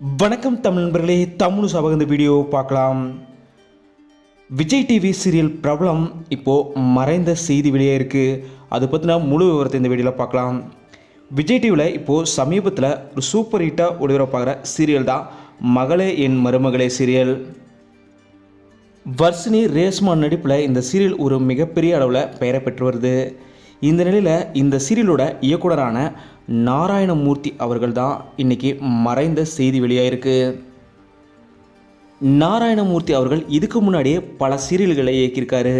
வணக்கம் தமிழ் நண்பர்களே தமிழ் சபக இந்த வீடியோ பார்க்கலாம். விஜய் டிவி சீரியல் பிரபலம் இப்போது மறைந்த செய்தி வெளியே இருக்குது அதை பற்றின முழு விவரத்தை இந்த வீடியோவில் பார்க்கலாம். விஜய் டிவியில் இப்போது சமீபத்தில் ஒரு சூப்பர் ஹிட்டாக ஒளிபரப்பாகிற சீரியல் தான் மகளே என் மருமகளே சீரியல் வர்ஷினி ரேஸ்மான் நடிப்பில் இந்த சீரியல் ஒரு மிகப்பெரிய அளவில் பெயரை பெற்று வருது. இந்த நிலையில் இந்த சீரியலோட இயக்குனரான நாராயணமூர்த்தி அவர்கள் தான் இன்னைக்கு மறைந்த செய்தி வெளியாயிருக்கு. நாராயணமூர்த்தி அவர்கள் இதுக்கு முன்னாடியே பல சீரியல்களை இயக்கியிருக்காரு.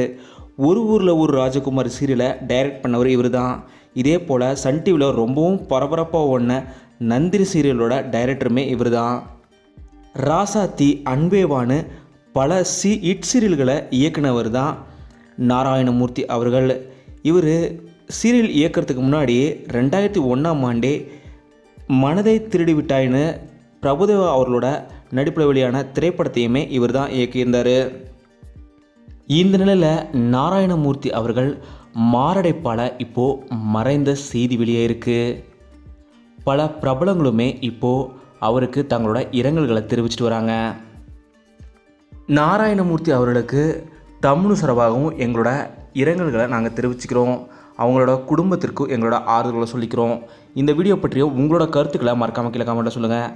ஒரு ஊரில் ஒரு ராஜகுமார் சீரியலை டைரக்ட் பண்ணவர் இவர் தான் இதே போல் சன் டிவியில் ரொம்பவும் பரபரப்பாக ஓடின நந்தினி சீரியலோட டைரக்டருமே இவர் தான் ராசாத்தி அன்பேவானு பல சி இட் சீரியல்களை இயக்குனவர் தான் நாராயணமூர்த்தி அவர்கள். இவர் சீரியல் இயக்கிறதுக்கு முன்னாடி ரெண்டாயிரத்தி ஒன்றாம் ஆண்டே மனதை திருடி விட்டாயின்னு பிரபுதேவா அவர்களோட நடிப்பில் வெளியான திரைப்படத்தையுமே இவர் தான் இயக்கியிருந்தார். இந்த நிலையில் நாராயணமூர்த்தி அவர்கள் மாரடைப்பால் இப்போது மறைந்த செய்தி வெளியே இருக்குது பல பிரபலங்களுமே இப்போது அவருக்கு தங்களோட இரங்கல்களை தெரிவிச்சிட்டு வராங்க. நாராயணமூர்த்தி அவர்களுக்கு தமிழ் சார்பாகவும் எங்களோட இரங்கல்களை நாங்கள் தெரிவிச்சுக்கிறோம். அவங்களோட குடும்பத்திற்கும் எங்களோட ஆறுதல்களை சொல்லிக்கிறோம். இந்த வீடியோ பற்றிய உங்களோட கருத்துக்களை மறக்காமல் கீழே கமெண்ட்டில் சொல்லுங்கள்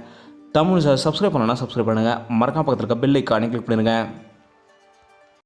தமிழ் சார் சப்ஸ்கிரைப் பண்ணனா சப்ஸ்கிரைப் பண்ணுங்கள் மறக்காம பக்கத்தில் இருக்க பெல் ஐக்கானே கிளிக் பண்ணுங்கள்